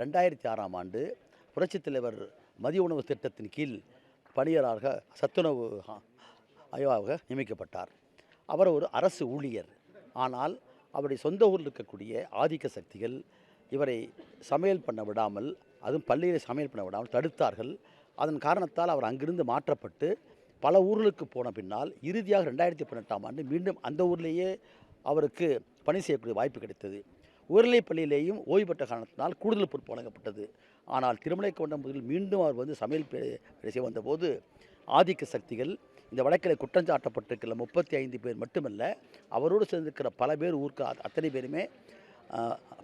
ரெண்டாயிரத்தி ஆறாம் ஆண்டு புரட்சித் தலைவர் மதிய உணவு திட்டத்தின் கீழ் பணியராக சத்துணவு ஆய்வாக நியமிக்கப்பட்டார். அவர் ஒரு அரசு ஊழியர். ஆனால் அவருடைய சொந்த ஊரில் இருக்கக்கூடிய ஆதிக்க சக்திகள் இவரை சமையல் பண்ண விடாமல் அதுவும் பள்ளியில் சமையல் பண்ண விடாமல் தடுத்தார்கள். அதன் காரணத்தால் அவர் அங்கிருந்து மாற்றப்பட்டு பல ஊர்களுக்கு போன பின்னால் இறுதியாக ரெண்டாயிரத்தி பதினெட்டாம் ஆண்டு மீண்டும் அந்த ஊர்லேயே அவருக்கு பணி செய்யக்கூடிய வாய்ப்பு கிடைத்தது. உயர்நிலைப் பள்ளியிலேயும் ஓய்வு பெற்ற காரணத்தினால் கூடுதல் பொறுப்பு வழங்கப்பட்டது. ஆனால் திருமலை முதலில் மீண்டும் அவர் வந்து சமையல் பேசி செய்ய வந்தபோது ஆதிக்க சக்திகள் இந்த வழக்கில் குற்றஞ்சாட்டப்பட்டிருக்கிற முப்பத்தி ஐந்து பேர் மட்டுமல்ல அவரோடு சேர்ந்திருக்கிற பல பேர் ஊர்க்க அத்தனை பேருமே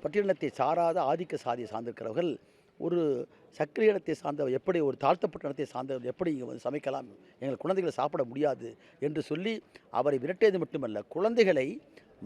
பட்டியலினத்தை சாராத ஆதிக்க சாதியை சார்ந்திருக்கிறவர்கள் ஒரு சக்கரை இனத்தை சார்ந்தவர் எப்படி ஒரு தாழ்த்தப்பட்ட இனத்தை சார்ந்தவர் எப்படி இங்கே வந்து சமைக்கலாம் எங்கள் குழந்தைகளை சாப்பிட முடியாது என்று சொல்லி அவரை விரட்டியது மட்டுமல்ல குழந்தைகளை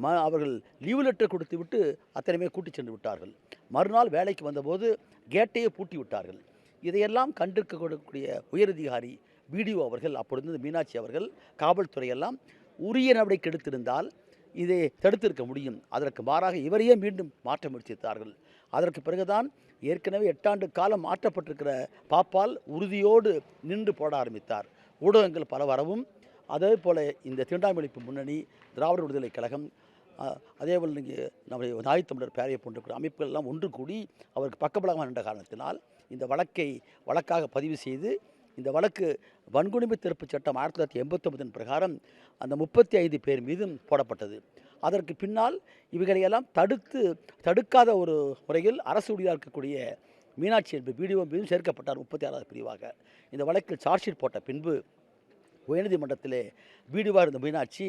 ம அவர்கள் லீவு லெட்டர் கொடுத்து விட்டு அத்தனைமே கூட்டிச் சென்று விட்டார்கள். மறுநாள் வேலைக்கு வந்தபோது கேட்டையே பூட்டி விட்டார்கள். இதையெல்லாம் கண்டிருக்கக்கூடிய உயரதிகாரி பிடிஓ அவர்கள் அப்பொழுது மீனாட்சி அவர்கள் காவல்துறையெல்லாம் உரிய நடவடிக்கை எடுத்திருந்தால் இதை தடுத்திருக்க முடியும். அதற்கு மாறாக இவரையே மீண்டும் மாற்ற முயற்சித்தார்கள். அதற்கு பிறகுதான் ஏற்கனவே எட்டாண்டு காலம் மாற்றப்பட்டிருக்கிற பாப்பால் உறுதியோடு நின்று போட ஆரம்பித்தார். ஊடகங்கள் பல வரவும் அதே போல் இந்த தீண்டாமொழிப்பு முன்னணி திராவிட விடுதலை கழகம் அதேபோல் நீங்கள் நம்முடைய நாய் தமிழர் பேரையை போன்ற அமைப்புகள் எல்லாம் ஒன்று கூடி அவருக்கு பக்கபலமாக நின்ற காரணத்தினால் இந்த வழக்கை வழக்காக பதிவு செய்து இந்த வழக்கு வன்கொடுமை தடுப்புச் சட்டம் ஆயிரத்தி தொள்ளாயிரத்தி எண்பத்தொம்பதின் பிரகாரம் அந்த முப்பத்தி ஐந்து பேர் மீதும் போடப்பட்டது. அதற்கு பின்னால் இவைகளையெல்லாம் தடுத்து தடுக்காத ஒரு முறையில் அரசு ஊழியராக இருக்கக்கூடிய மீனாட்சி என்பது வீடியோ மீதும் சேர்க்கப்பட்டார் முப்பத்தி ஆறாவது பிரிவாக. இந்த வழக்கில் சார்ஜ் ஷீட் போட்ட பின்பு உயர்நீதிமன்றத்திலே வீடுவார் இருந்த மீனாட்சி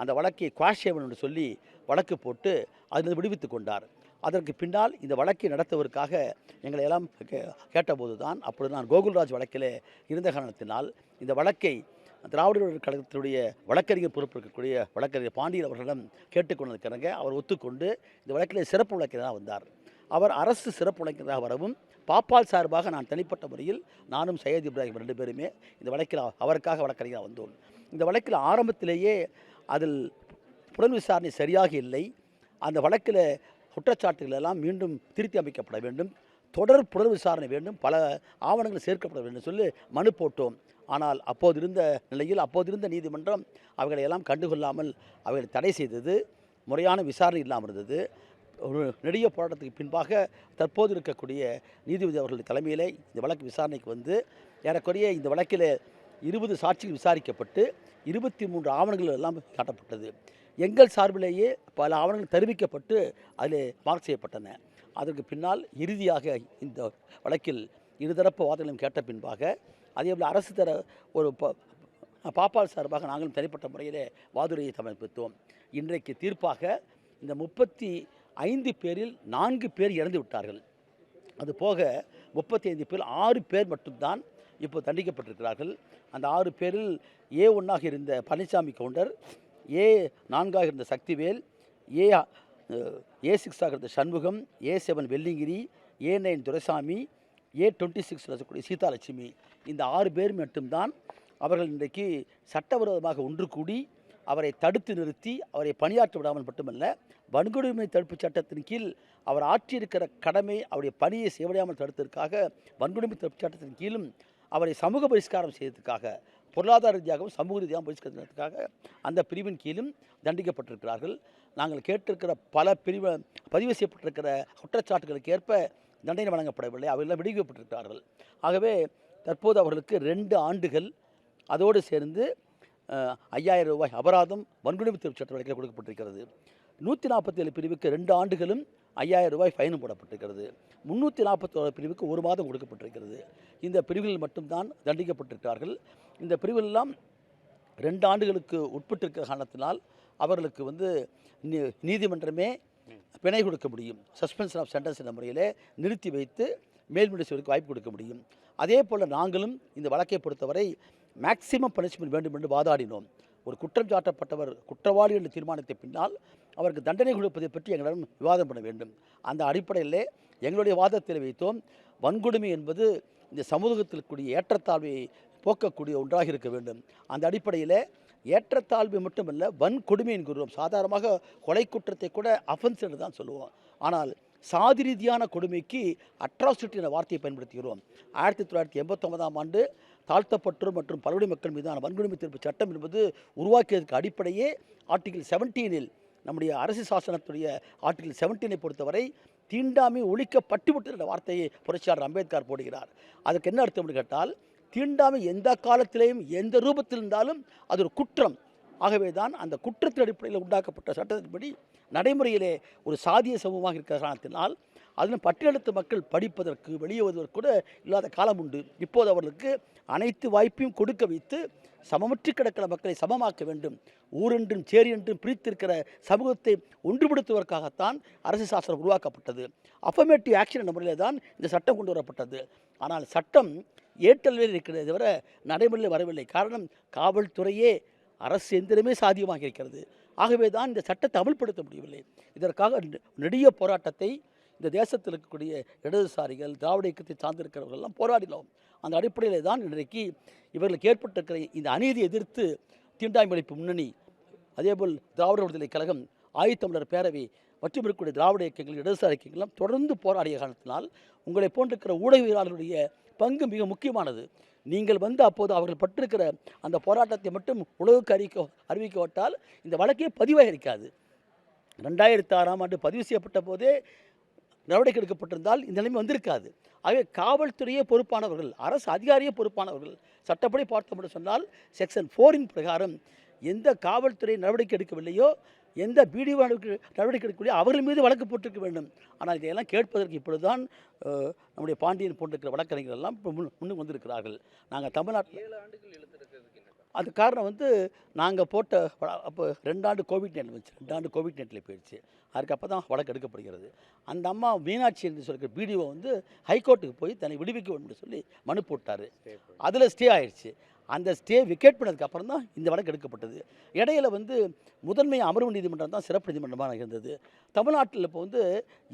அந்த வழக்கை குவாஷேவன் என்று சொல்லி வழக்கு போட்டு அதிலிருந்து விடுவித்து கொண்டார். அதற்கு பின்னால் இந்த வழக்கை நடத்துவதற்காக எங்களை எல்லாம் கே கேட்டபோது தான் அப்பொழுது நான் கோகுல்ராஜ் வழக்கில் இருந்த காரணத்தினால் இந்த வழக்கை திராவிட கழகத்தினுடைய வழக்கறிஞர் பொறுப்பு இருக்கக்கூடிய வழக்கறிஞர் பாண்டியன் அவர்களிடம் கேட்டுக்கொண்டிருக்கிறாங்க அவர் ஒத்துக்கொண்டு இந்த வழக்கிலே சிறப்பு வழக்கினராக வந்தார். அவர் அரசு சிறப்பு வழக்கினராக வரவும் பாப்பால் சார்பாக நான் தனிப்பட்ட முறையில் நானும் சையத் இப்ராஹிம் ரெண்டு பேருமே இந்த வழக்கில் அவருக்காக வழக்கறிஞராக வந்தோம். இந்த வழக்கில் ஆரம்பத்திலேயே அதில் புலன் விசாரணை சரியாக இல்லை. அந்த வழக்கில் குற்றச்சாட்டுகள் எல்லாம் மீண்டும் திருத்தி அமைக்கப்பட வேண்டும். தொடர் புலன் விசாரணை வேண்டும். பல ஆவணங்கள் சேர்க்கப்பட வேண்டும் சொல்லி மனு போட்டோம். ஆனால் அப்போது இருந்த நிலையில் அப்போது இருந்த நீதிமன்றம் அவைகளை எல்லாம் கண்டுகொள்ளாமல் அவைகளை தடை செய்தது. முறையான விசாரணை இல்லாமல் இருந்தது. ஒரு நெடிய போராட்டத்துக்கு பின்பாக தற்போது இருக்கக்கூடிய நீதிபதி அவர்கள் தலைமையிலே இந்த வழக்கு விசாரணைக்கு வந்து ஏறக்குறைய இந்த வழக்கில் இருபது சாட்சிகள் விசாரிக்கப்பட்டு இருபத்தி மூன்று ஆவணங்கள் எல்லாம் காட்டப்பட்டது. எங்கள் சார்பிலேயே பல ஆவணங்கள் தெரிவிக்கப்பட்டு அதில் மார்க் செய்யப்பட்டன. அதற்கு பின்னால் இறுதியாக இந்த வழக்கில் இருதரப்பு வாதங்களையும் கேட்ட பின்பாக அதேபோல் அரசு தர ஒரு பாப்பால் சார்பாக நாங்களும் தனிப்பட்ட முறையிலே வாதுரையை சமர்ப்பித்தோம். இன்றைக்கு தீர்ப்பாக இந்த முப்பத்தி ஐந்து பேரில் நான்கு பேர் இறந்து விட்டார்கள். அது போக முப்பத்தி ஐந்து பேர் ஆறு பேர் மட்டும்தான் இப்போ தண்டிக்கப்பட்டிருக்கிறார்கள். அந்த ஆறு பேரில் ஏ ஒன்றாக இருந்த பழனிசாமி கவுண்டர் ஏ நான்காக இருந்த சக்திவேல் ஏ ஏ சிக்ஸாக இருந்த Shanmugam A seven Velliangiri A nine Duraisamy A twenty six இருக்கக்கூடிய சீதாலட்சுமி. இந்த ஆறு பேர் மட்டும்தான் அவர்கள் இன்றைக்கு சட்டவிரோதமாக ஒன்று கூடி அவரை தடுத்து நிறுத்தி அவரை பணியாற்ற விடாமல் மட்டுமல்ல வன்கொடுமை தடுப்புச் சட்டத்தின் கீழ் அவர் ஆற்றியிருக்கிற கடமை அவருடைய பணியை செய்வடையாமல் தடுத்ததற்காக வன்கொடுமை தடுப்பு சட்டத்தின் கீழும் அவரை சமூக பரிஷ்காரம் செய்ததற்காக பொருளாதார ரீதியாகவும் சமூக ரீதியாகவும் பகிஷ்கரித்ததற்காக அந்த பிரிவின் கீழும் தண்டிக்கப்பட்டிருக்கிறார்கள். நாங்கள் கேட்டிருக்கிற பல பிரிவு பதிவு செய்யப்பட்டிருக்கிற குற்றச்சாட்டுகளுக்கு ஏற்ப தண்டனை வழங்கப்படவில்லை. அவர்களெல்லாம் விடுவிக்கப்பட்டிருக்கிறார்கள். ஆகவே தற்போது அவர்களுக்கு ரெண்டு ஆண்டுகள் அதோடு சேர்ந்து ஐயாயிரம் ரூபாய் அபராதம் வன்கொடுமை திருப்பு சட்ட வழக்கில் கொடுக்கப்பட்டிருக்கிறது. நூற்றி நாற்பத்தேழு பிரிவுக்கு ரெண்டு ஆண்டுகளும் ஐயாயிரம் ரூபாய் ஃபைனும் போடப்பட்டிருக்கிறது. முந்நூற்றி நாற்பத்தோரு பிரிவுக்கு ஒரு மாதம் கொடுக்கப்பட்டிருக்கிறது. இந்த பிரிவுகளில் மட்டும்தான் தண்டிக்கப்பட்டிருக்கிறார்கள். இந்த பிரிவுகளெல்லாம் ரெண்டு ஆண்டுகளுக்கு உட்பட்டிருக்கிற காரணத்தினால் அவர்களுக்கு வந்து நீ- நீதிமன்றமே பிணை கொடுக்க முடியும். சஸ்பென்ஷன் ஆஃப் சென்டென்ஸ் என்ற முறையிலே நிறுத்தி வைத்து மேல்முறை செய்வதற்கு வாய்ப்பு கொடுக்க முடியும். அதே போல் நாங்களும் இந்த வழக்கை பொறுத்தவரை மேக்சிமம் பனிஷ்மெண்ட் வேண்டும் என்று வாதாடினோம். ஒரு குற்றம் சாட்டப்பட்டவர் குற்றவாளி என்று தீர்மானித்த பின்னால் அவருக்கு தண்டனை கொடுப்பதை பற்றி எங்களிடம் விவாதம் பண்ண வேண்டும். அந்த அடிப்படையிலே எங்களுடைய வாதத்தில் வைத்தோம் வன்கொடுமை என்பது இந்த சமூகத்தில் கூடிய ஏற்றத்தாழ்வை போக்கக்கூடிய ஒன்றாக இருக்க வேண்டும். அந்த அடிப்படையில் ஏற்றத்தாழ்வு மட்டுமல்ல வன்கொடுமை என்கிறோம் சாதாரணமாக கொலை குற்றத்தை கூட அஃபென்ஸ் என்று தான் சொல்லுவோம். ஆனால் சாதி ரீதியான கொடுமைக்கு அட்ராசிட்டி என்ற வார்த்தையை பயன்படுத்துகிறோம். ஆயிரத்தி தொள்ளாயிரத்தி எண்பத்தொன்பதாம் ஆண்டு தாழ்த்தப்பட்டோர் மற்றும் பழங்குடி மக்கள் மீதான வன்கொடுமை தீர்ப்பு சட்டம் என்பது உருவாக்கியதற்கு அடிப்படையே ஆர்டிகிள் செவன்டீனில் நம்முடைய அரசு சாசனத்துடைய ஆர்டிகிள் செவன்டீனை பொறுத்தவரை தீண்டாமை ஒழிக்கப்பட்டுவிட்டது என்ற வார்த்தையை புரட்சியாளர் அம்பேத்கர் போடுகிறார். அதற்கு என்ன அர்த்தம் கேட்டால் தீண்டாமை எந்த காலத்திலேயும் எந்த ரூபத்தில் இருந்தாலும் அது ஒரு குற்றம். ஆகவே தான் அந்த குற்றத்தின் அடிப்படையில் உண்டாக்கப்பட்ட சட்டத்தின்படி நடைமுறையிலே ஒரு சாதிய சமூகமாக இருக்கிற காரணத்தினால் அதிலும் பட்டியலத்து மக்கள் படிப்பதற்கு வெளியே வருவதற்கு கூட இல்லாத காலம் உண்டு. இப்போது அவர்களுக்கு அனைத்து வாய்ப்பையும் கொடுக்க வைத்து சமமற்றி கிடக்கிற மக்களை சமமாக்க வேண்டும். ஊரென்றும் சேரி என்றும் பிரித்திருக்கிற சமூகத்தை ஒன்றுபடுத்துவதற்காகத்தான் அரசு சாசனம் உருவாக்கப்பட்டது. அஃபர்மேட்டிவ் ஆக்ஷன் என்ற முறையில் தான் இந்த சட்டம் கொண்டு வரப்பட்டது. ஆனால் சட்டம் ஏற்றல்வேல் இருக்கிறதே தவிர நடைமுறையில் வரவில்லை. காரணம் காவல்துறையே அரசு எந்திரமே சாதியமாக இருக்கிறது. ஆகவே தான் இந்த சட்டத்தை அமல்படுத்த முடியவில்லை. இதற்காக நெ- நெடிய போராட்டத்தை இந்த தேசத்தில் இருக்கக்கூடிய இடதுசாரிகள் திராவிட இயக்கத்தை சார்ந்திருக்கிறவர்கள்லாம் போராடினோம். அந்த அடிப்படையில் தான் இன்றைக்கு இவர்களுக்கு ஏற்பட்டிருக்கிற இந்த அநீதியை எதிர்த்து தீண்டாமை ஒழிப்பு முன்னணி அதேபோல் திராவிட விடுதலை கழகம் ஆயுத்தமிழர் பேரவை மற்றும் இருக்கக்கூடிய திராவிட இயக்கங்கள் இடதுசாரி இயக்கங்களும் தொடர்ந்து போராடிய காரணத்தினால் உங்களை போன்றிருக்கிற ஊடகவியலாளருடைய பங்கு மிக முக்கியமானது. நீங்கள் வந்து அப்போது அவர்கள் பட்டிருக்கிற அந்த போராட்டத்தை மட்டும் உலகுக்கு அறிவிக்க அறிவிக்கப்பட்டால் இந்த வழக்கே பதிவாக இருக்காது ரெண்டாயிரத்தி ஆறாம் ஆண்டு பதிவு செய்யப்பட்ட போதே நடவடிக்கை எடுக்கப்பட்டிருந்தால் இந்த நிலைமை வந்திருக்காது. ஆகவே காவல்துறையே பொறுப்பானவர்கள் அரசு அதிகாரியே பொறுப்பானவர்கள் சட்டப்படி பார்த்தோம் என்று சொன்னால் செக்ஷன் ஃபோரின் பிரகாரம் எந்த காவல்துறை நடவடிக்கை எடுக்கவில்லையோ எந்த பிடிஓ நடவடிக்கை எடுக்கவில்லையோ அவர்கள் மீது வழக்கு போட்டிருக்க வேண்டும். ஆனால் இதையெல்லாம் கேட்பதற்கு இப்பொழுதுதான் நம்முடைய பாண்டியன் போன்றிருக்கிற வழக்கறிஞர்கள் எல்லாம் முன் முன்னுக்கு வந்திருக்கிறார்கள். நாங்கள் தமிழ்நாட்டில் காரணம்? அது காரணம் வந்து நாங்கள் போட்ட அப்போ ரெண்டாண்டு கோவிட் நெட் வந்துச்சு. ரெண்டாண்டு கோவிட் நைன்ட்டில் போயிடுச்சு. அதுக்கு அப்போ தான் வழக்கு எடுக்கப்படுகிறது. அந்த அம்மா மீனாட்சி என்று சொல்லிக்கிற பிடிஓ வந்து ஹைகோர்ட்டுக்கு போய் தன்னை விடுவிக்க வேண்டும் சொல்லி மனு போட்டார். அதில் ஸ்டே ஆயிடுச்சு அந்த ஸ்டே விக்கெட் பண்ணதுக்கப்புறம் தான் இந்த வழக்கு எடுக்கப்பட்டது. இடையில வந்து முதன்மை அமர்வு நீதிமன்றம் தான் சிறப்பு நீதிமன்றமாக இருந்தது. தமிழ்நாட்டில் இப்போ வந்து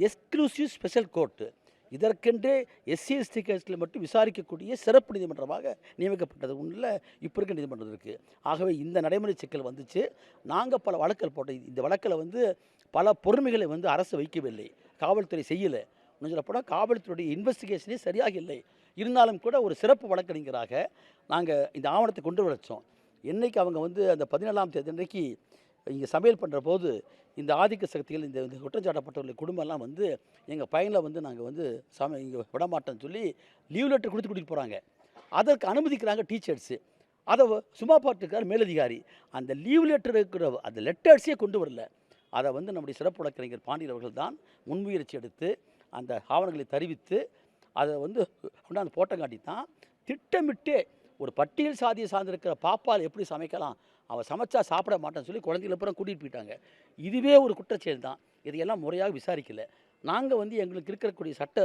எக்ஸ்க்ளூசிவ் ஸ்பெஷல் கோர்ட்டு இதற்கென்றே எஸ்சி எஸ்டி கேஸில் மட்டும் விசாரிக்கக்கூடிய சிறப்பு நீதிமன்றமாக நியமிக்கப்பட்டது. உள்ள இப்போ இருக்க நீதிமன்றம் இருக்குது ஆகவே இந்த நடைமுறை சிக்கல் வந்துச்சு. நாங்கள் பல வழக்கல் போட்ட இந்த வழக்கில் வந்து பல பொறுமைகளை வந்து அரசு வைக்கவில்லை. காவல்துறை செய்யலை. ஒன்று சொல்லப்போனால் காவல்துறையுடைய இன்வெஸ்டிகேஷனே சரியாக இல்லை. இருந்தாலும் கூட ஒரு சிறப்பு வழக்கறிஞராக நாங்கள் இந்த ஆவணத்தை கொண்டு வச்சோம் என்றைக்கு அவங்க வந்து அந்த பதினேழாம் தேதி அன்றைக்கு இங்கே சமையல் பண்ணுற போது இந்த ஆதிக்க சக்திகள் இந்த இந்த குற்றச்சாட்டப்பட்டவர்கள் குடும்பம்லாம் வந்து எங்கள் பையனில் வந்து நாங்கள் வந்து சம இங்கே விடமாட்டோம்னு சொல்லி லீவ் லெட்டர் கொடுத்து கூட்டிகிட்டு போகிறாங்க அதற்கு அனுமதிக்கிறாங்க டீச்சர்ஸு அதை சும்மா பார்த்துருக்கார் மேலதிகாரி. அந்த லீவ் லெட்டர் இருக்கிற அந்த லெட்டர்ஸே கொண்டு வரல. அதை வந்து நம்முடைய சிறப்பு வழக்கறிஞர் பாண்டியர் அவர்கள் தான் முன்முயற்சி எடுத்து அந்த ஆவணங்களை தெரிவித்து அதை வந்து கொண்டாந்து போட்டம் காட்டி தான் திட்டமிட்டே ஒரு பட்டியல் சாதியை சார்ந்திருக்கிற பாப்பால் எப்படி சமைக்கலாம்? அவன் சமைச்சா சாப்பிட மாட்டான்னு சொல்லி குழந்தைகளை அப்புறம் கூட்டிகிட்டு போயிட்டாங்க. இதுவே ஒரு குற்றச்செயல் தான். இதையெல்லாம் முறையாக விசாரிக்கல. நாங்கள் வந்து எங்களுக்கு இருக்கக்கூடிய சட்ட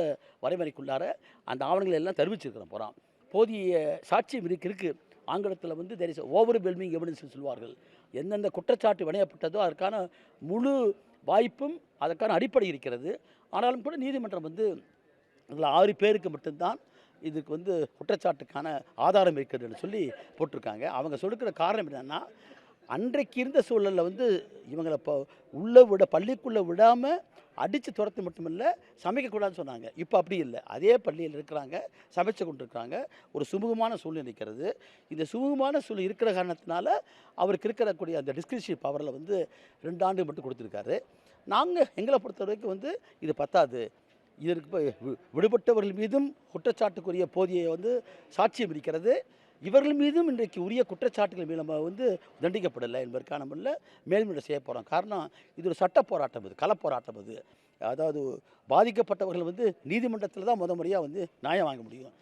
வரைமுறைக்குள்ளார அந்த ஆவணங்களை எல்லாம் தெரிவிச்சிருக்கிறோம் போகிறோம் போதிய சாட்சியம் இருக்கு இருக்குது ஆங்கிலத்தில் வந்து there is overwhelming evidence சொல்வார்கள் எந்தெந்த குற்றச்சாட்டு வினையப்பட்டதோ அதற்கான முழு வாய்ப்பும் அதற்கான அடிப்படை இருக்கிறது. ஆனாலும் கூட நீதிமன்றம் வந்து அதில் ஆறு பேருக்கு மட்டும்தான் இதுக்கு வந்து குற்றச்சாட்டுக்கான ஆதாரம் இருக்குதுன்னு சொல்லி போட்டிருக்காங்க. அவங்க சொல்லுக்கிற காரணம் என்னென்னா அன்றைக்கு இருந்த சூழலில் வந்து இவங்களை இப்போ உள்ளே விட பள்ளிக்குள்ளே விடாமல் அடித்து துரத்து மட்டுமில்ல சமைக்கக்கூடாதுன்னு சொன்னாங்க. இப்போ அப்படி இல்லை. அதே பள்ளியில் இருக்கிறாங்க சமைச்சு கொண்டு இருக்கிறாங்க ஒரு சுமூகமான சூழ்நிலை இருக்கிறது. இந்த சுமூகமான சூழ்நிலை இருக்கிற காரணத்தினால அவருக்கு இருக்கக்கூடிய அந்த டிஸ்கிரிப்ஷன் பவரில் வந்து ரெண்டு ஆண்டு மட்டும் கொடுத்துருக்காரு. நாங்கள் எங்களை பொறுத்த வரைக்கும் வந்து இது பத்தாது. இதற்கு இப்போ வி- விடுபட்டவர்கள் மீதும் குற்றச்சாட்டுக்குரிய போதிய வந்து சாட்சியம் இருக்கிறது. இவர்கள் மீதும் இன்றைக்கு உரிய குற்றச்சாட்டுகள் மீது நம்ம வந்து தண்டிக்கப்படலை என்பதற்கான முறையில் மேல்முறை செய்ய போகிறோம் காரணம் இது ஒரு சட்ட போராட்டம் இது களப்போராட்டம் இது. அதாவது பாதிக்கப்பட்டவர்கள் வந்து நீதிமன்றத்தில் தான் முத முறையாக வந்து நியாயம் வாங்க முடியும்.